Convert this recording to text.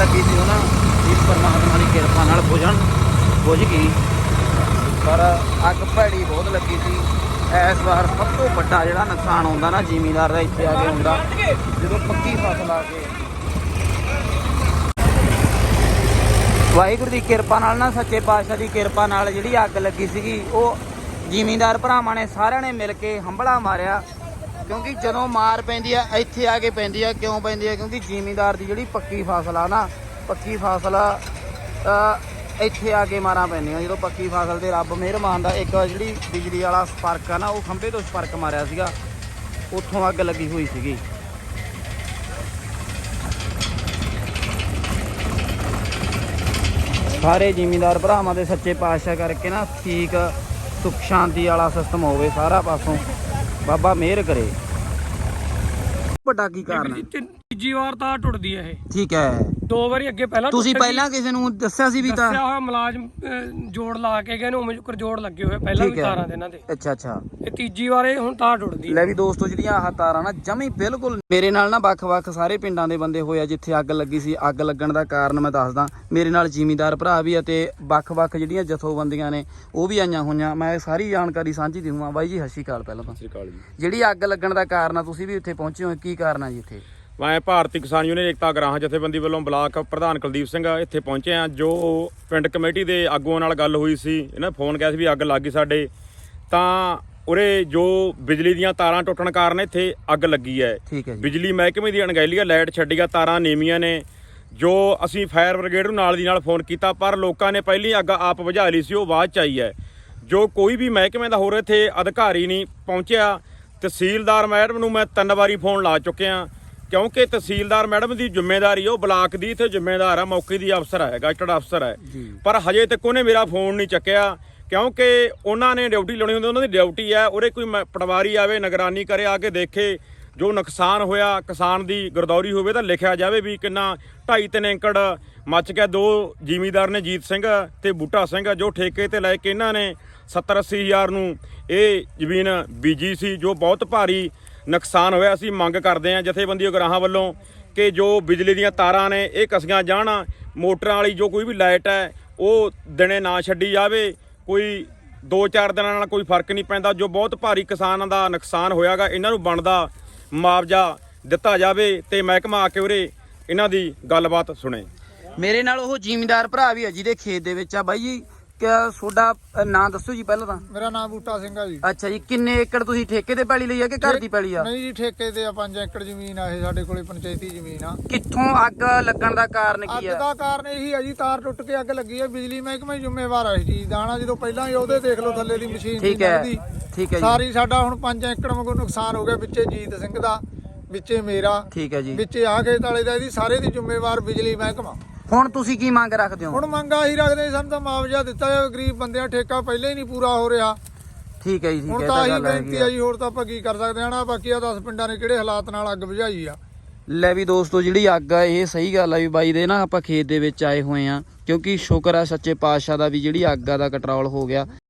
ਲੱਗੀ ਸੀ ਉਹਨਾਂ ਇਸ ਪਰਮਾਤਮਾ ਦੀ ਕਿਰਪਾ ਨਾਲ ਬੁਝਣ ਬੁਝ ਗਈ। ਪਰ ਅੱਗ ਭੈੜੀ ਬਹੁਤ ਲੱਗੀ ਸੀ। ਇਸ ਵਾਰ ਸਭ ਤੋਂ ਵੱਡਾ ਜਿਹੜਾ ਨੁਕਸਾਨ ਹੁੰਦਾ ਨਾ, ਜ਼ਿਮੀਂਦਾਰ ਦਾ ਇੱਥੇ ਆ ਕੇ ਹੁੰਦਾ, ਜਦੋਂ ਪੱਕੀ ਫਸਲ ਆ ਕੇ। ਵਾਹਿਗੁਰੂ ਦੀ ਕਿਰਪਾ ਨਾਲ ਨਾ, ਸੱਚੇ ਪਾਤਸ਼ਾਹ ਦੀ ਕਿਰਪਾ ਨਾਲ ਜਿਹੜੀ ਅੱਗ ਲੱਗੀ ਸੀਗੀ, ਉਹ ਜ਼ਿਮੀਂਦਾਰ ਭਰਾਵਾਂ ਨੇ ਸਾਰਿਆਂ ਨੇ ਮਿਲ ਕੇ ਹੰਬਲਾ ਮਾਰਿਆ। ਕਿਉਂਕਿ ਜਦੋਂ ਮਾਰ ਪੈਂਦੀ ਆ ਇੱਥੇ ਆ ਕੇ ਪੈਂਦੀ ਆ। ਕਿਉਂ ਪੈਂਦੀ ਆ? ਕਿਉਂਕਿ ਜ਼ਿਮੀਂਦਾਰ ਦੀ ਜਿਹੜੀ ਪੱਕੀ ਫਸਲ ਆ ਨਾ ਪੱਕੀ ਫਸਲ ਅ, ਇੱਥੇ ਆ ਕੇ ਮਾਰਾਂ ਪੈਂਦੀਆਂ। ਜਦੋਂ ਪੱਕੀ ਫਸਲ ਤੇ ਰੱਬ ਮਿਹਰਬਾਨ ਦਾ ਇੱਕ ਜਿਹੜੀ ਬਿਜਲੀ ਵਾਲਾ ਸਪਰਕ ਆ ਨਾ ਉਹ ਖੰਭੇ ਤੋਂ ਸਪਰਕ ਮਾਰਿਆ ਸੀਗਾ। ਉੱਥੋਂ ਅੱਗ ਲੱਗੀ ਹੋਈ ਸੀਗੀ। ਸਾਰੇ ਜ਼ਿਮੀਂਦਾਰ ਭਰਾਵਾਂ ਦੇ ਸੱਚੇ ਪਾਤਸ਼ਾਹ ਕਰਕੇ ਨਾ ਠੀਕ ਸੁਖ ਸ਼ਾਂਤੀ ਵਾਲਾ ਸਿਸਟਮ ਹੋਵੇ ਸਾਰਾ ਪਾਸੋਂ। ਬਾਬਾ ਮਿਹਰ ਕਰੇ। ਵੱਡਾ ਕੀ ਕਾਰਨ ਹੈ? ਤੀਜੀ ਵਾਰ ਤਾਂ ਟੁੱਟਦੀ ਹੈ ਇਹ ਠੀਕ ਹੈ ਦੋ ਵਾਰੀ ਅੱਗੇ ਪਹਿਲਾਂ ਤੁਸੀਂ ਟੁੱਟ ਗਈ। ਪਹਿਲਾਂ ਕਿਸੇ ਨੂੰ ਦੱਸਿਆ ਸੀ ਵੀ ਤਾਂ? ਦੱਸਿਆ ਹੋਇਆ ਮੁਲਾਜ਼ਮ ਅਹ, ਜੋੜ ਲਾ ਕੇ ਗਏ ਨੇ ਉਵੇਂ ਜੁਕਰ ਜੋੜ ਲੱਗੇ ਹੋਏ ਪਹਿਲਾਂ ਠੀਕ ਵੀ ਹੈ। ਤਾਰਾਂ ਦੇ ਇਹਨਾਂ ਦੇ। ਅੱਛਾ ਅੱਛਾ। ਇਹ ਤੀਜੀ ਵਾਰ ਇਹ ਹੁਣ ਤਾਂ ਟੁੱਟਦੀ ਲੈ ਵੀ ਦੋਸਤੋ ਜਿਹੜੀਆਂ ਆਹ ਤਾਰਾਂ ਨਾ ਜਮੀ ਬਿਲਕੁਲ ਮੇਰੇ ਨਾਲ ਨਾ ਵੱਖ-ਵੱਖ ਸਾਰੇ ਪਿੰਡਾਂ ਦੇ ਬੰਦੇ ਹੋਏ ਆ ਜਿੱਥੇ ਅੱਗ ਲੱਗੀ ਸੀ। ਅੱਗ ਲੱਗਣ ਦਾ ਕਾਰਨ ਮੈਂ ਦੱਸਦਾ ਮੇਰੇ ਨਾਲ ਜ਼ਿਮੀਂਦਾਰ ਭਰਾ ਵੀ ਆ ਤੇ ਵੱਖ-ਵੱਖ ਜਿਹੜੀਆਂ ਜਥੋਬੰਦੀਆਂ ਨੇ ਉਹ ਵੀ ਆਈਆਂ ਹੋਈਆਂ। ਮੈਂ ਸਾਰੀ ਜਾਣਕਾਰੀ ਸਾਂਝੀ ਦੇਵਾਂ। ਬਾਈ ਜੀ ਸਤਿ ਸ਼੍ਰੀ ਅਕਾਲ ਪਹਿਲਾਂ ਤਾਂ। ਸਤਿ ਸ਼੍ਰੀ ਅਕਾਲ ਜੀ। ਜਿਹੜੀ ਅੱਗ ਲੱਗਣ ਦਾ ਕਾਰਨ ਆ ਤੁਸੀਂ ਵੀ ਉੱਥੇ ਪਹੁੰਚੇ ਹੋ ਕੀ ਕਾਰਨ ਆ ਜੀ ਇੱਥੇ? ਮੈਂ ਭਾਰਤੀ ਕਿਸਾਨ ਯੂਨੀਅਨ ਏਕਤਾ ਗ੍ਰਾਹ ਜਥੇਬੰਦੀ ਵੱਲੋਂ ਬਲਾਕ ਪ੍ਰਧਾਨ ਕੁਲਦੀਪ ਸਿੰਘ ਇੱਥੇ ਪਹੁੰਚੇ ਆ ਜੋ ਪਿੰਡ ਕਮੇਟੀ ਦੇ ਆਗੂਆਂ ਨਾਲ ਗੱਲ ਹੋਈ ਸੀ ਇਹਨਾਂ ਫੋਨ ਗਿਆ ਸੀ ਵੀ ਅੱਗ ਲੱਗ ਗਈ ਸਾਡੇ। ਤਾਂ ਉਰੇ ਜੋ ਬਿਜਲੀ ਦੀਆਂ ਤਾਰਾਂ ਟੁੱਟਣ ਕਾਰਨ ਇੱਥੇ ਅੱਗ ਲੱਗੀ ਹੈ। ਹੈ ਬਿਜਲੀ ਮਹਿਕਮੇ ਦੀ ਅਣਗਹਿਲੀ ਆ ਲਾਈਟ ਛੱਡੀ ਆ ਤਾਰਾਂ ਨੀਵੀਆਂ ਨੇ। ਜੋ ਅਸੀਂ ਫਾਇਰ ਬ੍ਰਿਗੇਡ ਨੂੰ ਨਾਲ ਦੀ ਨਾਲ ਫੋਨ ਕੀਤਾ ਪਰ ਲੋਕਾਂ ਨੇ ਪਹਿਲੀ ਅੱਗ ਆਪ ਬੁਝਾ ਲਈ ਸੀ ਉਹ ਬਾਅਦ ਚ ਆਈ ਹੈ। ਜੋ ਕੋਈ ਵੀ ਮਹਿਕਮੇ ਦਾ ਹੋਰ ਇੱਥੇ ਅਧਿਕਾਰੀ ਨਹੀਂ ਪਹੁੰਚਿਆ ਤਹਿਸੀਲਦਾਰ ਮੈਡਮ ਨੂੰ ਮੈਂ ਤਿੰਨ ਵਾਰੀ ਫੋਨ ਲਾ ਚੁੱਕਿਆ। ਕਿਉਂਕਿ ਤਹਿਸੀਲਦਾਰ ਮੈਡਮ ਦੀ ਜ਼ਿੰਮੇਵਾਰੀ ਉਹ ਬਲਾਕ ਦੀ ਇੱਥੇ ਜ਼ਿੰਮੇਦਾਰ ਆ ਮੌਕੇ ਦੀ ਅਫਸਰ ਹੈ ਗਸਟਡ ਅਫਸਰ ਹੈ ਪਰ ਹਜੇ ਤੱਕ ਉਹਨੇ ਮੇਰਾ ਫੋਨ ਨਹੀਂ ਚੱਕਿਆ ਕਿਉਂਕਿ ਉਹਨਾਂ ਨੇ ਡਿਊਟੀ ਲਾਉਣੀ ਹੁੰਦੀ ਉਹਨਾਂ ਦੀ ਡਿਊਟੀ ਹੈ ਉਹਦੇ ਕੋਈ ਪਟਵਾਰੀ ਆਵੇ ਨਿਗਰਾਨੀ ਕਰੇ ਆ ਕੇ ਦੇਖੇ ਜੋ ਨੁਕਸਾਨ ਹੋਇਆ ਕਿਸਾਨ ਦੀ ਗਰਦੌਰੀ ਹੋਵੇ ਤਾਂ ਲਿਖਿਆ ਜਾਵੇ ਵੀ ਕਿੰਨਾ 2.5 3 ਏਕੜ ਮੱਚ ਗਿਆ ਦੋ ਜ਼ਿਮੀਂਦਾਰ ਨੇ ਜੀਤ ਸਿੰਘ ਤੇ ਬੂਟਾ ਸਿੰਘ ਜੋ ਠੇਕੇ ਤੇ ਲੈ ਕੇ ਇਹਨਾਂ ਨੇ 70 80 ਹਜ਼ਾਰ ਨੂੰ ਇਹ ਜ਼ਮੀਨ ਬੀਜੀ ਸੀ ਜੋ ਬਹੁਤ ਭਾਰੀ ਨੁਕਸਾਨ ਹੋਇਆ, ਅਸੀਂ ਮੰਗ ਕਰਦੇ ਹਾਂ ਜਥੇਬੰਦੀ ਉਗਰਾਹਾਂ ਵੱਲੋਂ ਕਿ ਜੋ ਬਿਜਲੀ ਦੀਆਂ ਤਾਰਾਂ ਨੇ, ਇਹ ਕਸੀਆਂ ਜਾਣ, ਮੋਟਰਾਂ ਵਾਲੀ ਜੋ ਕੋਈ ਵੀ ਲਾਈਟ ਹੈ, ਉਹ ਦਿਨੇ ਨਾ ਛੱਡੀ ਜਾਵੇ। ਕੋਈ 2-4 ਦਿਨਾਂ ਨਾਲ ਕੋਈ ਫ਼ਰਕ ਨਹੀਂ ਪੈਂਦਾ। ਜੋ ਬਹੁਤ ਭਾਰੀ ਕਿਸਾਨਾਂ ਦਾ ਨੁਕਸਾਨ ਹੋਇਆਗਾ, ਇਹਨਾਂ ਨੂੰ ਬਣਦਾ ਮੁਆਵਜ਼ਾ ਦਿੱਤਾ ਜਾਵੇ ਤੇ ਮਹਿਕਮਾ ਆ ਕੇ ਉਰੇ ਇਹਨਾਂ ਦੀ ਗੱਲਬਾਤ ਸੁਣੇ। ਮੇਰੇ ਨਾਲ ਉਹ ਜ਼ਿਮੀਂਦਾਰ ਭਰਾ ਵੀ ਹੈ ਜਿਹਦੇ ਖੇਤ ਦੇ ਵਿੱਚ ਆ ਬਾਈ ਜੀ। ਕਿਆ ਤੁਹਾਡਾ ਨਾਂ ਦੱਸੋ ਜੀ ਪਹਿਲਾਂ ਤਾਂ। ਮੇਰਾ ਨਾਮ ਬੂਟਾ ਸਿੰਘ ਆ ਜੀ। ਅੱਛਾ ਜੀ ਕਿੰਨੇ ਏਕੜ ਤੁਸੀਂ ਠੇਕੇ ਤੇ ਪੈਲੀ ਲਈ ਆ ਕਿ ਘਰ ਦੀ ਪੈਲੀ ਆ? ਨਹੀਂ ਜੀ ਠੇਕੇ ਤੇ ਆ 5 ਏਕੜ ਜ਼ਮੀਨ ਆ ਇਹ ਸਾਡੇ ਕੋਲੇ ਪੰਚਾਇਤੀ ਜ਼ਮੀਨ ਆ। ਕਿੱਥੋਂ ਅੱਗ ਲੱਗਣ ਦਾ ਕਾਰਨ ਅੱਗ ਕੀ ਆ? ਦਾ ਕਾਰਨ ਇਹੀ ਆ ਜੀ ਤਾਰ ਟੁੱਟ ਕੇ ਅੱਗ ਲੱਗੀ ਆ ਬਿਜਲੀ ਮਹਿਕਮੇ ਜ਼ਿੰਮੇਵਾਰ ਆ ਇਸ ਚੀਜ਼ ਦਾ ਨਾ ਜਦੋਂ ਪਹਿਲਾਂ ਹੀ ਉਹਦੇ ਦੇਖ ਲਓ ਥੱਲੇ ਦੀ ਮਸ਼ੀਨ ਦੀ ਠੀਕ ਹੈ ਲੱਗਦੀ। ਠੀਕ ਹੈ ਜੀ। ਸਾਰੀ ਸਾਡਾ ਹੁਣ 5 ਏਕੜ ਵਾਂਗੂ ਨੁਕਸਾਨ ਹੋ ਗਿਆ ਵਿੱਚੇ ਜੀਤ ਸਿੰਘ ਦਾ ਵਿੱਚੇ ਮੇਰਾ ਠੀਕ ਹੈ ਜੀ। ਵਿੱਚੇ ਆ ਖੇਤ ਵਾਲੇ ਦਾ ਇਹਦੀ ਸਾਰੇ ਦੀ ਜ਼ਿੰਮੇਵਾਰ ਬਿਜਲੀ ਮਹਿਕਮਾ। ਹੁਣ ਤੁਸੀਂ ਕੀ ਮੰਗ ਰੱਖਦੇ ਹੋ? ਹੁਣ ਮੰਗਾ ਹੀ ਰੱਖਦੇ ਸਾਨੂੰ ਤਾਂ ਮੁਆਵਜ਼ਾ ਦਿੱਤਾ ਜਾਵੇ ਗਰੀਬ ਬੰਦਿਆਂ ਠੇਕਾ ਪਹਿਲਾਂ ਹੀ ਨਹੀਂ ਪੂਰਾ ਹੋ ਰਿਹਾ। ਠੀਕ ਹੈ ਜੀ ਠੀਕ ਹੁਣ ਹੈ ਤਾਂ ਇਹ ਬੇਨਤੀ ਆ। ਆ ਜੀ ਹੋਰ ਤਾਂ ਆਪਾਂ ਕੀ ਕਰ ਸਕਦੇ ਹਾਂ ਨਾ ਬਾਕੀ ਆ 10 ਪਿੰਡਾਂ ਨੇ ਕਿਹੜੇ ਹਾਲਾਤ ਨਾਲ ਅੱਗ ਬੁਝਾਈ ਆ। ਲੈ ਵੀ ਦੋਸਤੋ ਜਿਹੜੀ ਅੱਗ ਆ ਇਹ ਸਹੀ ਗੱਲ ਆ ਵੀ ਬਾਈ ਦੇ ਨਾ ਆਪਾਂ ਖੇਤ ਦੇ ਵਿੱਚ ਆਏ ਹੋਏ ਆ ਕਿਉਂਕਿ ਸ਼ੁਕਰ ਆ ਸੱਚੇ ਪਾਤਸ਼ਾਹ ਦਾ ਵੀ ਜਿਹੜੀ ਅੱਗ ਆ ਦਾ ਕੰਟਰੋਲ ਹੋ ਗਿਆ।